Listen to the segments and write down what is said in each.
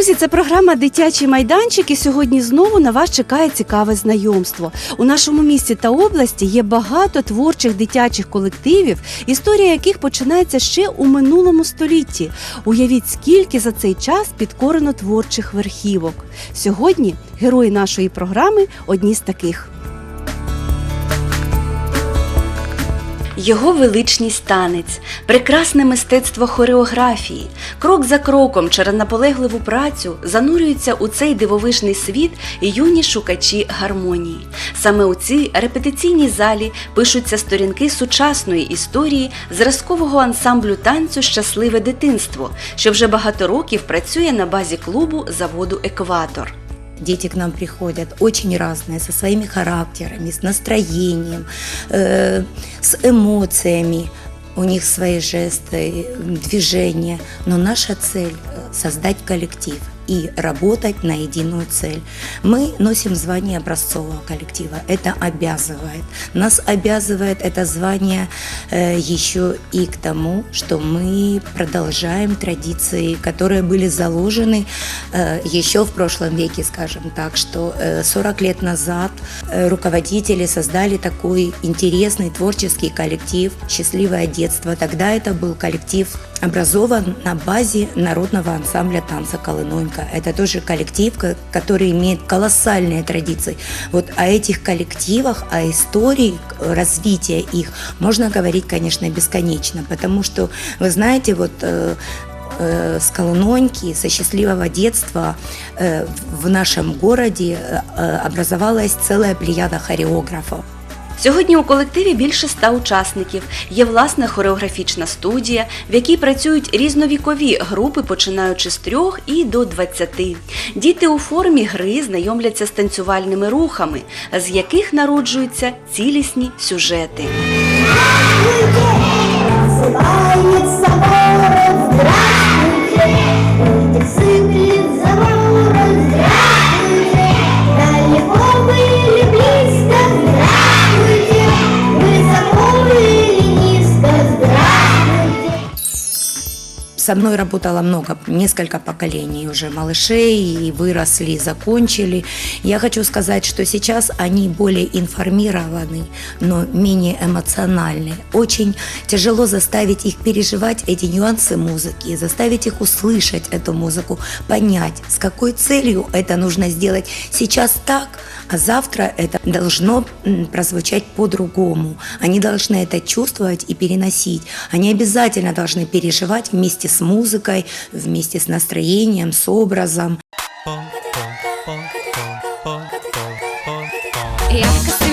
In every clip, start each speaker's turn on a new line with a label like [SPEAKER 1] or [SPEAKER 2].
[SPEAKER 1] Друзі! Це програма Дитячий майданчик. І сьогодні знову на вас чекає цікаве знайомство. У нашому місті та області є багато творчих дитячих колективів, історія яких починається ще у минулому столітті. Уявіть, скільки за цей час підкорено творчих верхівок. Сьогодні герої нашої програми одні з таких. Його величність танець, прекрасне мистецтво хореографії, крок за кроком через наполегливу працю занурюються у цей дивовижний світ юні шукачі гармонії. Саме у цій репетиційній залі пишуться сторінки сучасної історії зразкового ансамблю танцю Щасливе дитинство, що вже багато років працює на базі клубу заводу Екватор.
[SPEAKER 2] Дети к нам приходят очень разные, со своими характерами, с настроением, э, с эмоциями. У них свои жесты, движения. Но наша цель создать коллектив и работать на единую цель. Мы носим звание образцового коллектива. Это обязывает. Нас обязывает это звание э, еще и к тому, что мы продолжаем традиции, которые были заложены э, еще в прошлом веке, скажем так, что э, 40 лет назад э, руководители создали такой интересный творческий коллектив «Счастливое детство». Тогда это был коллектив образован на базе народного ансамбля танца «Колынонька». Это тоже коллектив, ко- который имеет колоссальные традиции. Вот о этих коллективах, о истории э, развития их можно говорить, конечно, бесконечно, потому что, вы знаете, вот э, э, с Колуноньки, со счастливого детства в нашем городе образовалась целая плеяда хореографов.
[SPEAKER 1] Сьогодні у колективі більше ста учасників. Є власна хореографічна студія, в якій працюють різновікові групи, починаючи з трьох і до двадцяти. Діти у формі гри знайомляться з танцювальними рухами, з яких народжуються цілісні сюжети.
[SPEAKER 3] Называет собором здравствуйте,
[SPEAKER 2] Со мной работало много, несколько поколений уже малышей, и выросли, и закончили. Я хочу сказать, что сейчас они более информированы, но менее эмоциональны. Очень тяжело заставить их переживать эти нюансы музыки, заставить их услышать эту музыку, понять, с какой целью это нужно сделать сейчас так, а завтра это должно прозвучать по-другому. Они должны это чувствовать и переносить. Они обязательно должны переживать вместе с музыкой, вместе с настроением, с образом.
[SPEAKER 4] Светит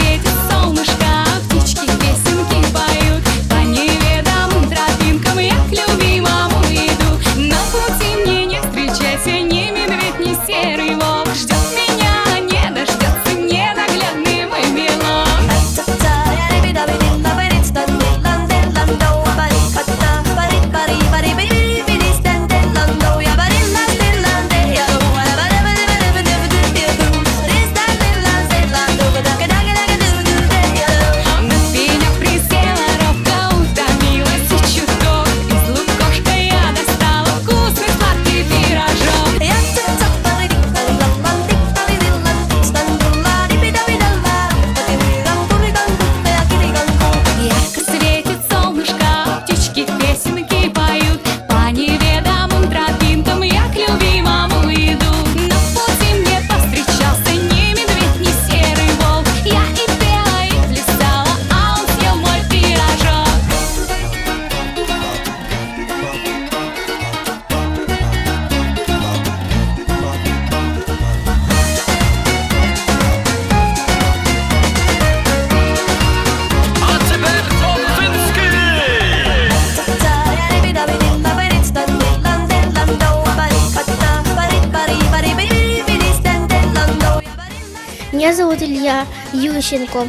[SPEAKER 4] Меня
[SPEAKER 5] зовут Илья Ющенко.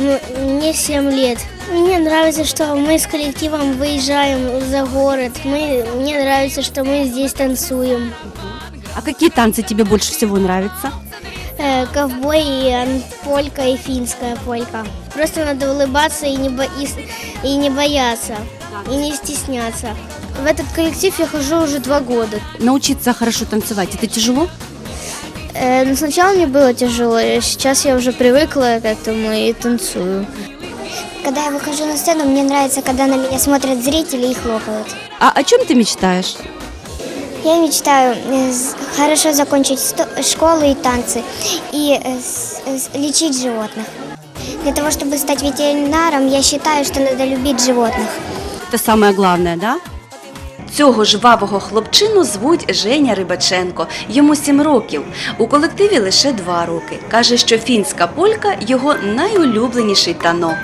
[SPEAKER 5] Мне 7 лет. Мне нравится, что мы с коллективом выезжаем за город. Мы, мне нравится, что мы здесь танцуем.
[SPEAKER 1] А какие танцы тебе больше всего нравятся?
[SPEAKER 5] Э, ковбой, и, полька и финская полька. Просто надо улыбаться и не, бо- и и не бояться, и не стесняться. В этот коллектив я хожу уже два года.
[SPEAKER 1] Научиться хорошо танцевать это тяжело?
[SPEAKER 5] Э, но сначала мне было тяжело, а сейчас я уже привыкла к этому и танцую. Когда я выхожу на сцену, мне нравится, когда на меня смотрят зрители и хлопают.
[SPEAKER 1] А о чем ты мечтаешь?
[SPEAKER 5] Я мечтаю э, хорошо закончить сто- школу и танцы и э, с- с- лечить животных. Для того, чтобы стать ветеринаром, я считаю, что надо любить животных.
[SPEAKER 1] Це саме головне, да? Цього жвавого хлопчину звуть Женя Рибаченко. Йому сім років. У колективі лише два роки. Каже, що фінська полька його найулюбленіший танок.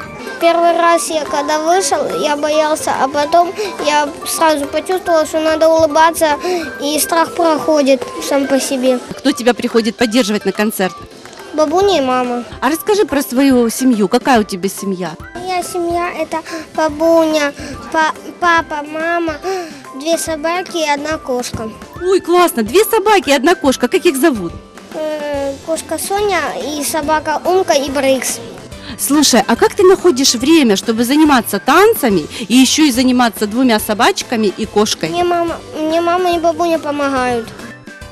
[SPEAKER 5] Первый раз я когда вышел, я боялся, а потом я сразу почувствовала, что надо улыбаться, и страх проходит сам по себе.
[SPEAKER 1] Кто тебя приходит поддерживать на концерт?
[SPEAKER 5] Бабуня и мама.
[SPEAKER 1] А расскажи про свою семью. Какая у тебя семья?
[SPEAKER 5] Моя семья – это бабуня, па- папа, мама, две собаки и одна кошка.
[SPEAKER 1] Ой, классно. Две собаки и одна кошка. Как их зовут?
[SPEAKER 5] Э, Кошка Соня и собака Умка и Брикс.
[SPEAKER 1] Слушай, а как ты находишь время, чтобы заниматься танцами и еще и заниматься двумя собачками и кошкой?
[SPEAKER 5] Мне мама, мне мама и бабуня помогают.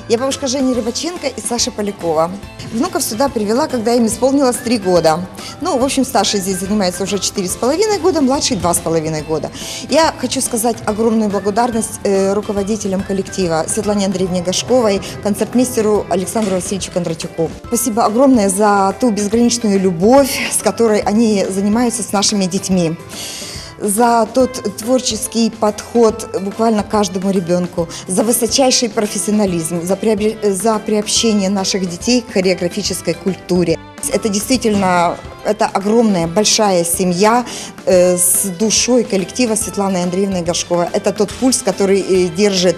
[SPEAKER 6] Я бабушка Жени Рыбаченко и Саши Полякова. Внуков сюда привела, когда им исполнилось три года. Ну, в общем, старший здесь занимается уже четыре с половиной года, младший два с половиной года. Я хочу сказать огромную благодарность э, руководителям коллектива Светлане Андреевне Гашковой, концертмейстеру Александру Васильевичу Кондратюку. Спасибо огромное за ту безграничную любовь, с которой они занимаются с нашими детьми за тот творческий подход буквально каждому ребенку, за высочайший профессионализм, за, приобре- за приобщение наших детей к хореографической культуре. Это действительно это огромная, большая семья э, с душой коллектива Светланы Андреевны Горшковой. Это тот пульс, который э, держит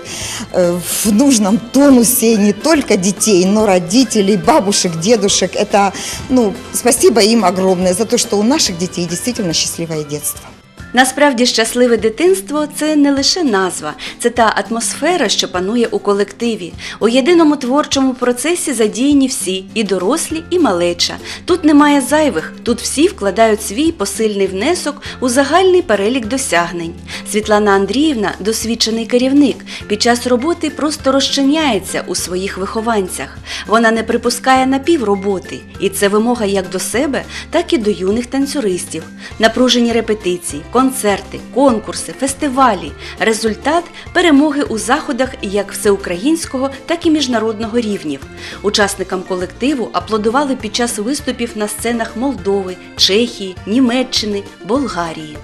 [SPEAKER 6] э, в нужном тонусе не только детей, но родителей, бабушек, дедушек. Это, ну, спасибо им огромное за то, что у наших детей действительно счастливое детство.
[SPEAKER 1] Насправді щасливе дитинство це не лише назва, це та атмосфера, що панує у колективі. У єдиному творчому процесі задіяні всі і дорослі, і малеча. Тут немає зайвих, тут всі вкладають свій посильний внесок у загальний перелік досягнень. Світлана Андріївна досвідчений керівник. Під час роботи просто розчиняється у своїх вихованцях. Вона не припускає напівроботи, і це вимога як до себе, так і до юних танцюристів. Напружені репетиції, концерти, конкурси, фестивалі, результат перемоги у заходах як всеукраїнського, так і міжнародного рівнів. Учасникам колективу аплодували під час виступів на сценах Молдови, Чехії, Німеччини, Болгарії.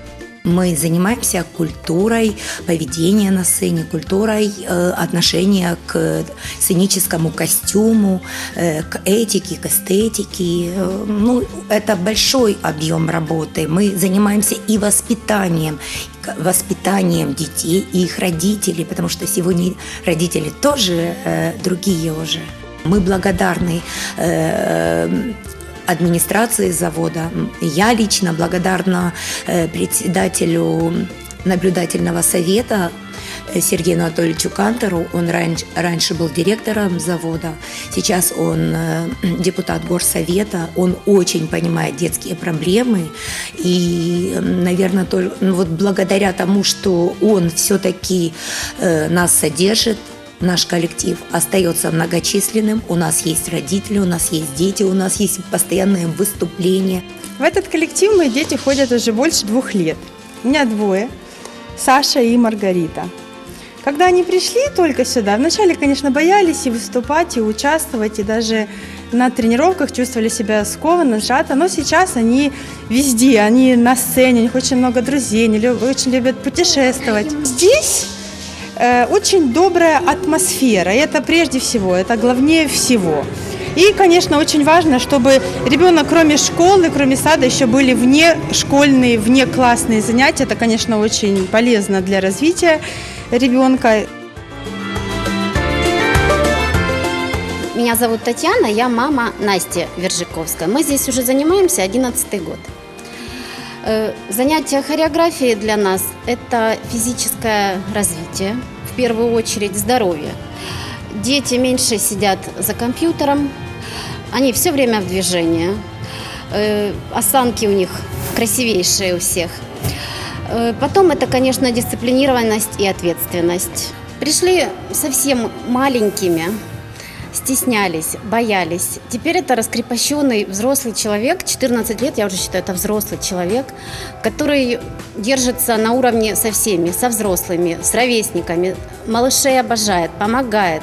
[SPEAKER 2] Мы занимаемся культурой поведения на сцене, культурой э, отношения к сценическому костюму, э, к этике, к эстетике. Э, ну, это большой объем работы. Мы занимаемся и воспитанием, воспитанием детей и их родителей, потому что сегодня родители тоже э, другие уже. Мы благодарны э, администрации завода. Я лично благодарна э, председателю наблюдательного совета э, Сергею Анатольевичу Кантору. Он раньше, раньше был директором завода, сейчас он э, депутат горсовета. Он очень понимает детские проблемы. И, наверное, только, ну, вот благодаря тому, что он все-таки нас содержит, Наш коллектив остается многочисленным. У нас есть родители, у нас есть дети, у нас есть постоянные выступления.
[SPEAKER 7] В этот коллектив мои дети ходят уже больше двух лет. У меня двое, Саша и Маргарита. Когда они пришли только сюда, вначале, конечно, боялись и выступать, и участвовать, и даже на тренировках чувствовали себя скованно, сжато, но сейчас они везде, они на сцене, у них очень много друзей, они очень любят путешествовать. Здесь э, очень добрая атмосфера, и это прежде всего, это главнее всего. И, конечно, очень важно, чтобы ребенок, кроме школы, кроме сада, еще были вне школьные, вне классные занятия. Это, конечно, очень полезно для развития ребенка.
[SPEAKER 8] Меня зовут Татьяна, я мама Насти Вержиковская. Мы здесь уже занимаемся 11 год. Э, Занятия хореографией для нас – это физическое развитие, в первую очередь здоровье. Дети меньше сидят за компьютером, они все время в движении. Э, Осанки у них красивейшие у всех. Э, Потом это, конечно, дисциплинированность и ответственность. Пришли совсем маленькими, стеснялись, боялись. Теперь это раскрепощенный взрослый человек, 14 лет, я уже считаю, это взрослый человек, который держится на уровне со всеми, со взрослыми, с ровесниками, малышей обожает, помогает.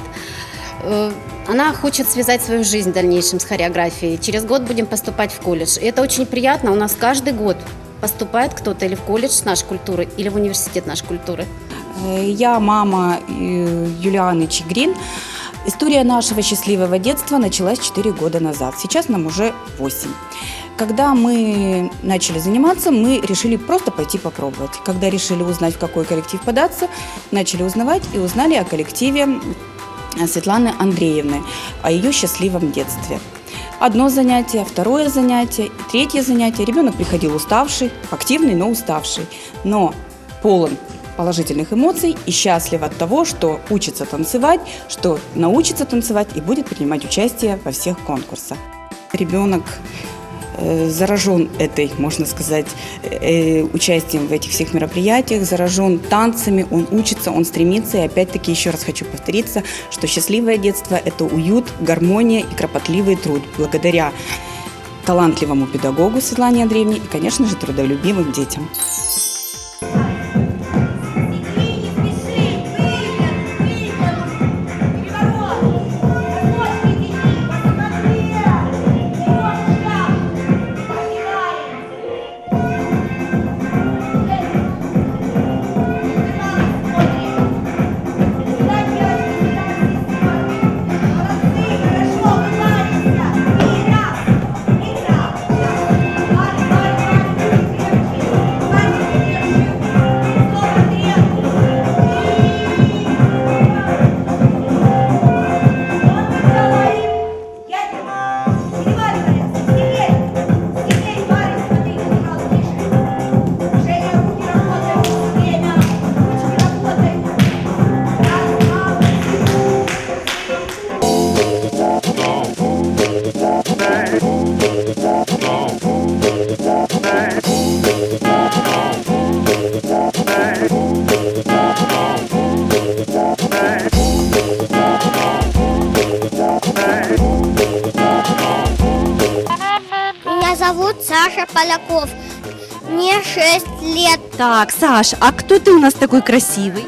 [SPEAKER 8] Э, Она хочет связать свою жизнь в дальнейшем с хореографией. Через год будем поступать в колледж. И это очень приятно. У нас каждый год поступает кто-то или в колледж нашей культуры, или в университет нашей культуры.
[SPEAKER 9] Э, Я мама э, Юлианы Чигрин. История нашего счастливого детства началась 4 года назад. Сейчас нам уже 8. Когда мы начали заниматься, мы решили просто пойти попробовать. Когда решили узнать, в какой коллектив податься, начали узнавать и узнали о коллективе э, Светланы Андреевны, о ее счастливом детстве. Одно занятие, второе занятие, третье занятие. Ребенок приходил уставший, активный, но уставший, но полон положительных эмоций и счастлив от того, что учится танцевать, что научится танцевать и будет принимать участие во всех конкурсах. Ребенок э, заражен этой, можно сказать, э, участием в этих всех мероприятиях, заражен танцами, он учится, он стремится. И опять-таки еще раз хочу повториться, что счастливое детство – это уют, гармония и кропотливый труд. Благодаря талантливому педагогу Светлане Андреевне и, конечно же, трудолюбивым детям.
[SPEAKER 1] Так, Саш, а кто ты у нас такой красивый?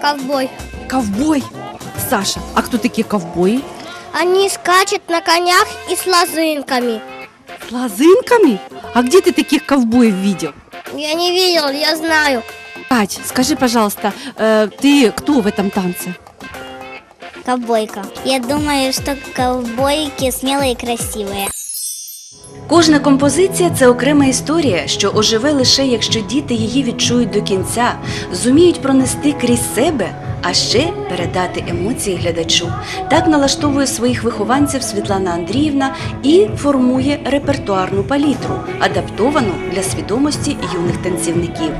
[SPEAKER 5] Ковбой.
[SPEAKER 1] Ковбой. Саша, а кто такие ковбои?
[SPEAKER 5] Они скачут на конях и с лозынками.
[SPEAKER 1] С лозынками? А где ты таких ковбоев видел?
[SPEAKER 5] Я не видел, я знаю.
[SPEAKER 1] Кать, скажи, пожалуйста, э, ты кто в этом танце?
[SPEAKER 5] Ковбойка. Я думаю, что ковбойки смелые и красивые.
[SPEAKER 1] Кожна композиція це окрема історія, що оживе лише якщо діти її відчують до кінця, зуміють пронести крізь себе, а ще передати емоції глядачу. Так налаштовує своїх вихованців Світлана Андріївна і формує репертуарну палітру, адаптовану для свідомості юних танцівників.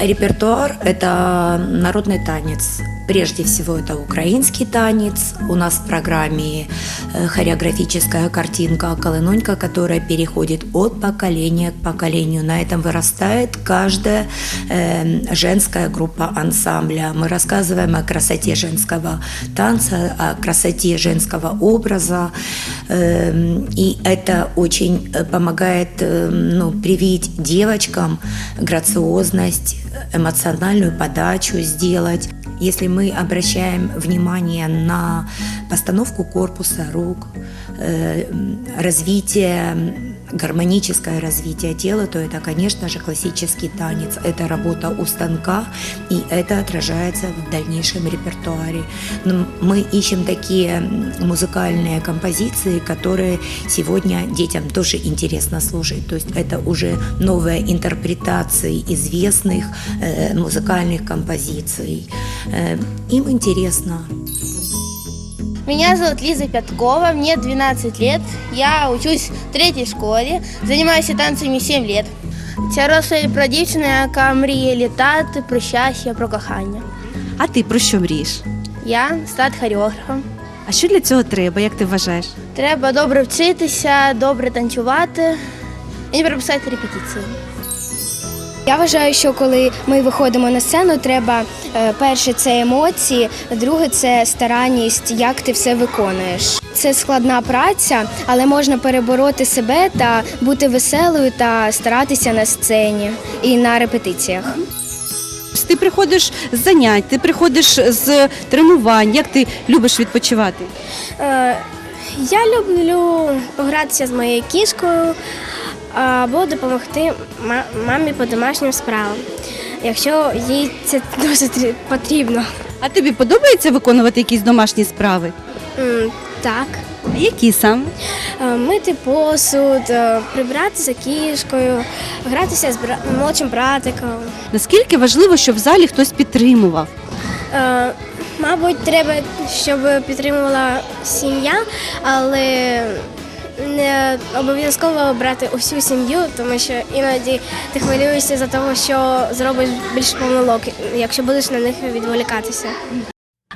[SPEAKER 2] Репертуар – это народный танец. Прежде всего, это украинский танец. У нас в программе э, хореографическая картинка «Колынонька», которая переходит от поколения к поколению. На этом вырастает каждая э, женская группа ансамбля. Мы рассказываем о красоте женского танца, о красоте женского образа. Э, и это очень э, помогает э, ну, привить девочкам грациозность, эмоциональную подачу сделать. Если мы обращаем внимание на постановку корпуса рук, э, развитие, гармоническое развитие тела, то это, конечно же, классический танец. Это работа у станка, и это отражается в дальнейшем репертуаре. Но мы ищем такие музыкальные композиции, которые сегодня детям тоже интересно слушать. То есть это уже новые интерпретации известных э, музыкальных композиций. Э, им интересно.
[SPEAKER 10] Меня зовут Лиза Пяткова, мне 12 лет, я учусь в третій школі, займаюся танцями 7 лет. Ця розповідь про дівчину, яка мріє літати, про щастя, про кохання.
[SPEAKER 1] А ти про що мрієш?
[SPEAKER 10] Я стати хореографом.
[SPEAKER 1] А що для цього треба, як ти вважаєш?
[SPEAKER 10] Треба добре вчитися, добре танцювати і не пропускати репетиції.
[SPEAKER 11] Я вважаю, що коли ми виходимо на сцену, треба е, перше це емоції, друге це старанність, як ти все виконуєш. Це складна праця, але можна перебороти себе та бути веселою та старатися на сцені і на репетиціях.
[SPEAKER 12] Ти приходиш з занять, ти приходиш з тренувань. Як ти любиш відпочивати?
[SPEAKER 11] Е, Я люблю погратися з моєю кішкою або допомогти мамі по домашнім справам, якщо їй це досить потрібно.
[SPEAKER 12] А тобі подобається виконувати якісь домашні справи?
[SPEAKER 11] Так.
[SPEAKER 12] А Які саме?
[SPEAKER 11] Е, Мити посуд, е, прибирати за кішкою, гратися з бра- молодшим братиком.
[SPEAKER 12] Наскільки важливо, щоб в залі хтось підтримував?
[SPEAKER 11] Е, Мабуть, треба, щоб підтримувала сім'я, але не обов'язково брати усю сім'ю, тому що іноді ти хвилюєшся за того, що зробиш більше помилок, якщо будеш на них відволікатися.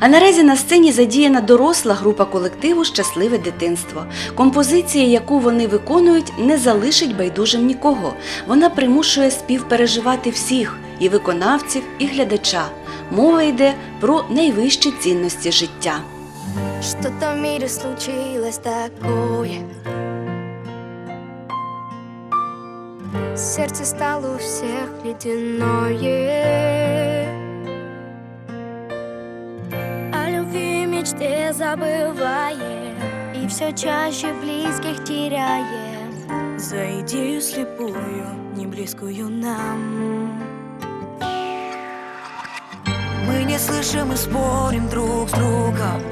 [SPEAKER 1] А наразі на сцені задіяна доросла група колективу Щасливе дитинство. Композиція, яку вони виконують, не залишить байдужим нікого. Вона примушує співпереживати всіх і виконавців, і глядача. Мова йде про найвищі цінності життя.
[SPEAKER 3] Что-то в мире случилось такое Сердце стало у всех ледяное. О любви мечте забываем И все чаще близких теряем За идею слепую, не близкую нам.
[SPEAKER 13] Мы не слышим и спорим друг с другом.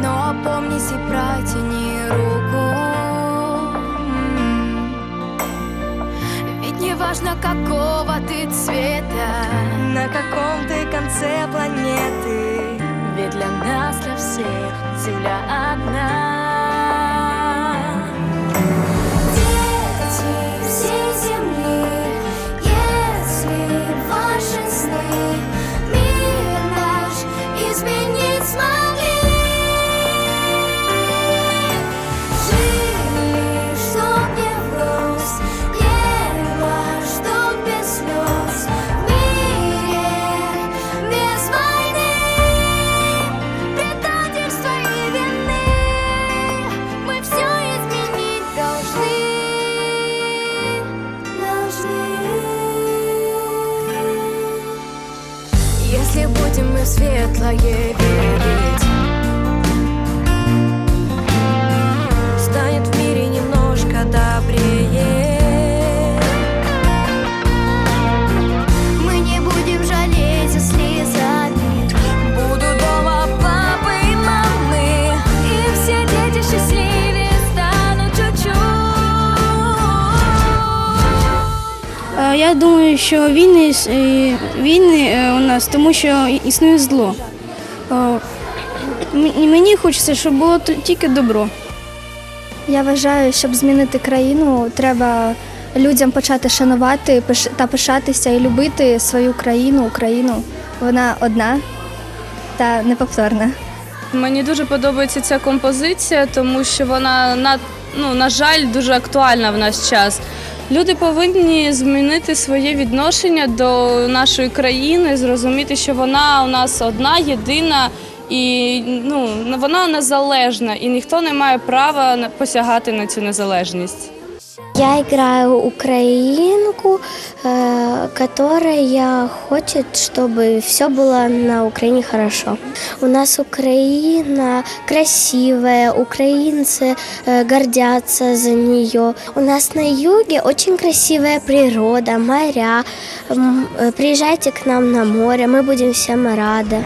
[SPEAKER 3] Но опомнись и протяни руку важно какого ты цвета. На каком ты конце планеты? Ведь для нас, для всех Земля одна светлое верить, станет в мире немножко добрее. Мы не будем жалеть за слезами. Буду дома папы и мамы, и все дети счастливее станут чуть-чуть.
[SPEAKER 11] Е, Я думаю, що війни, іс- е, війни е, у нас, тому що існує зло. Мені хочеться, щоб було тільки добро.
[SPEAKER 14] Я вважаю, щоб змінити країну, треба людям почати шанувати та пишатися і любити свою країну, Україну. Вона одна та неповторна.
[SPEAKER 15] Мені дуже подобається ця композиція, тому що вона на, ну, на жаль дуже актуальна в наш час. Люди повинні змінити своє відношення до нашої країни, зрозуміти, що вона у нас одна, єдина і ну, вона незалежна, і ніхто не має права на- посягати на цю незалежність.
[SPEAKER 11] Я играю украинку, э, которая хочет, чтобы все было на Украине хорошо. У нас Украина красивая, украинцы э, гордятся за нее. У нас на юге очень красивая природа, моря. М, э, Приезжайте к нам на море, мы будем всем рады.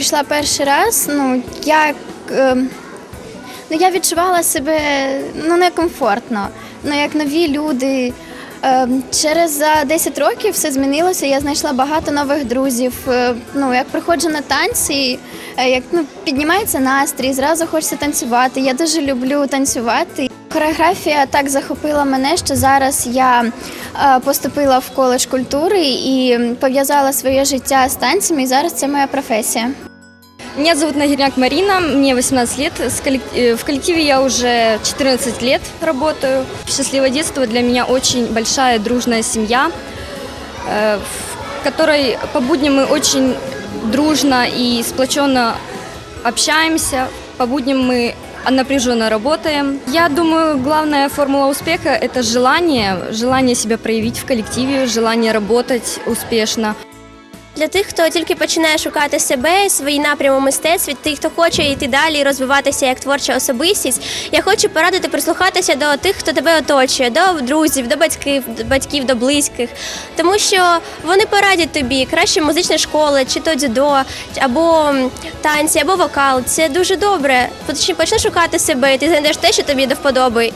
[SPEAKER 16] Прийшла перший раз, ну я, е, ну, я відчувала себе ну, некомфортно. Ну, як нові люди. Е, Через за 10 років все змінилося. Я знайшла багато нових друзів. Е, Ну, як приходжу на танці, е, як ну, піднімається настрій, зразу хочеться танцювати. Я дуже люблю танцювати. Хореографія так захопила мене, що зараз я е, поступила в коледж культури і пов'язала своє життя з танцями, і зараз це моя професія.
[SPEAKER 17] Меня зовут Нагирняк Марина, мне 18 лет. Э, В коллективе я уже 14 лет работаю. Счастливое детство для меня очень большая дружная семья, э, в которой по будням мы очень дружно и сплоченно общаемся. По будням мы напряженно работаем. Я думаю, главная формула успеха – это желание, желание себя проявить в коллективе, желание работать успешно.
[SPEAKER 18] Для тих, хто тільки починає шукати себе, свій напрям у мистецтві, тих, хто хоче йти далі і розвиватися як творча особистість, я хочу порадити прислухатися до тих, хто тебе оточує, до друзів, до батьків, до батьків, до близьких, тому що вони порадять тобі краще музична школа, чи то дзюдо, або танці, або вокал. Це дуже добре. Почни шукати себе, і ти знайдеш те, що тобі до вподоби.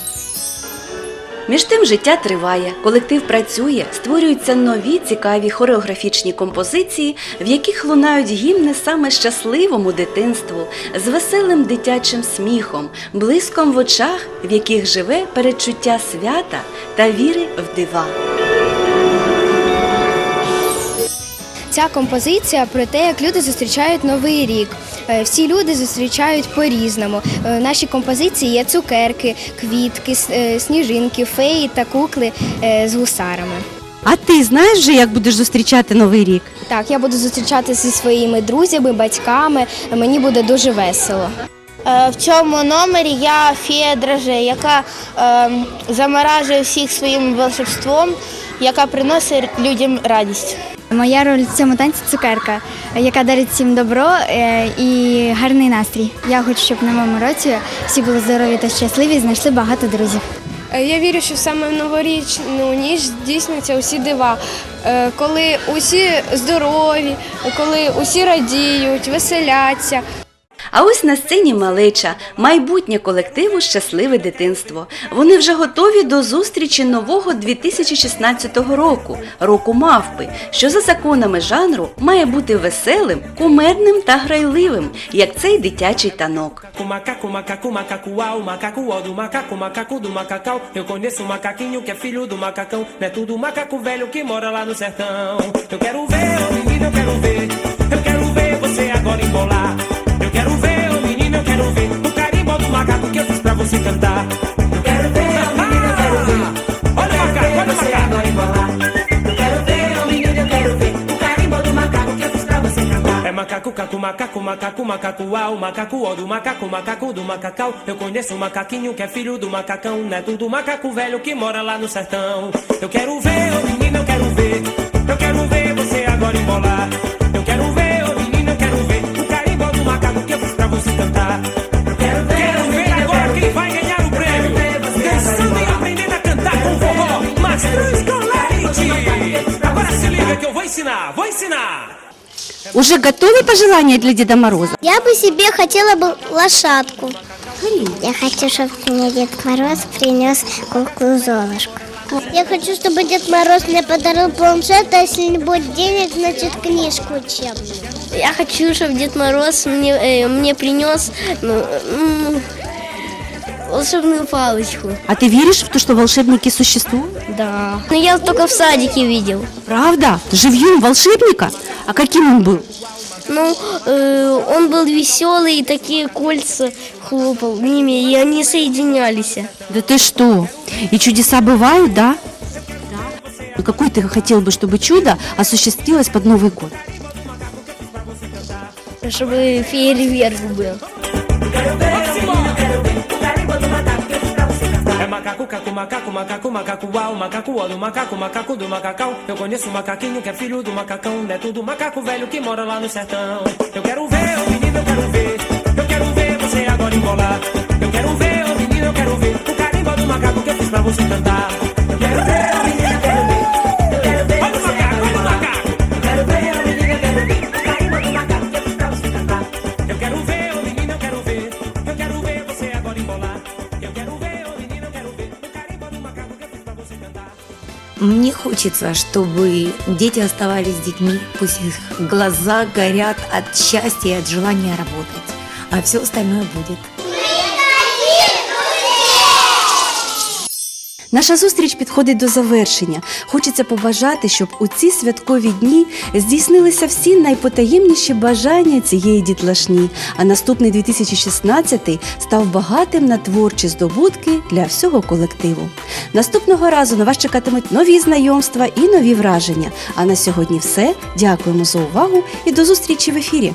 [SPEAKER 1] Між тим життя триває, колектив працює, створюються нові цікаві хореографічні композиції, в яких лунають гімни саме щасливому дитинству, з веселим дитячим сміхом, блиском в очах, в яких живе передчуття свята та віри в дива.
[SPEAKER 19] Ця композиція про те, як люди зустрічають новий рік. Е, Всі люди зустрічають по-різному. Е, В нашій композиції є цукерки, квітки, е, сніжинки, феї та кукли з гусарами.
[SPEAKER 12] А ти знаєш вже, як будеш зустрічати новий рік?
[SPEAKER 19] Так, я буду зустрічатися зі своїми друзями, батьками. Мені буде дуже весело.
[SPEAKER 10] В цьому номері я фея драже, яка е, заморажує всіх своїм волшебством, яка приносить людям радість.
[SPEAKER 14] Моя роль в цьому танці цукерка, яка дарить всім добро е, і гарний настрій. Я хочу, щоб на моєму році всі були здорові та щасливі і знайшли багато друзів.
[SPEAKER 11] Е, Я вірю, що саме в новорічну ніч здійсняться усі дива, Е, коли усі здорові, коли усі радіють, веселяться.
[SPEAKER 1] А ось на сцені малеча, майбутнє колективу Щасливе дитинство. Вони вже готові до зустрічі нового 2016 року, року мавпи, що за законами жанру має бути веселим, кумерним та грайливим, як цей дитячий танок.
[SPEAKER 20] Eu quero ver, menino, eu quero ver, eu quero ver você agora embolar. Você cantar. Eu quero ver, ô menino, eu quero ver. Olha o macaco, olha o macaco. Eu quero ver, ô menino, eu quero ver. O carimbó do macaco que eu fiz pra você cantar. É macaco, caco, macaco, macaco, macaco, au, macaco, ó do macaco, macaco do macacão. Eu conheço um macaquinho que é filho do macacão, neto do macaco velho que mora lá no sertão. Eu quero ver, ô menino, eu quero ver. Eu quero ver vou ensinar.
[SPEAKER 12] Уже готові пожелання для Діда Мороза?
[SPEAKER 5] Я бы себе хотела бы лошадку. Я хочу, чтобы мне Дед Мороз принес куклу Золушку. Я хочу, чтобы Дед Мороз мне подарил планшет, а если не будет денег, значит книжку учебную. Я хочу, чтобы Дед Мороз мне, э, мне принес ну, волшебную палочку.
[SPEAKER 12] А ти віриш в те, що волшебники существують?
[SPEAKER 5] Да. Но я только в садике видел.
[SPEAKER 12] Правда? Живьем волшебника? А каким он был?
[SPEAKER 5] Ну, э, он был веселый, и такие кольца хлопал ними, и они соединялись.
[SPEAKER 12] Да ты что? И чудеса бывают, да? И какое ты хотел бы, чтобы чудо осуществилось под Новый год?
[SPEAKER 5] Чтобы фейерверк был.
[SPEAKER 20] Macaco, caco, macaco, macaco, uau, macaco, ó do macaco, macaco do macacão. Eu conheço um macaquinho que é filho do macacão, neto do macaco velho que mora lá no sertão. Eu quero ver, ô menino, eu quero ver. Eu quero ver você agora embolar. Eu quero ver, ô menino, eu quero ver. O carimbó do macaco que eu fiz pra você cantar.
[SPEAKER 2] Мне хочется, чтобы дети оставались детьми, пусть их глаза горят от счастья и от желания работать, а все остальное будет.
[SPEAKER 1] Наша зустріч підходить до завершення. Хочеться побажати, щоб у ці святкові дні здійснилися всі найпотаємніші бажання цієї дітлашні, а наступний 2016 став багатим на творчі здобутки для всього колективу. Наступного разу на вас чекатимуть нові знайомства і нові враження. А на сьогодні все. Дякуємо за увагу і до зустрічі в ефірі.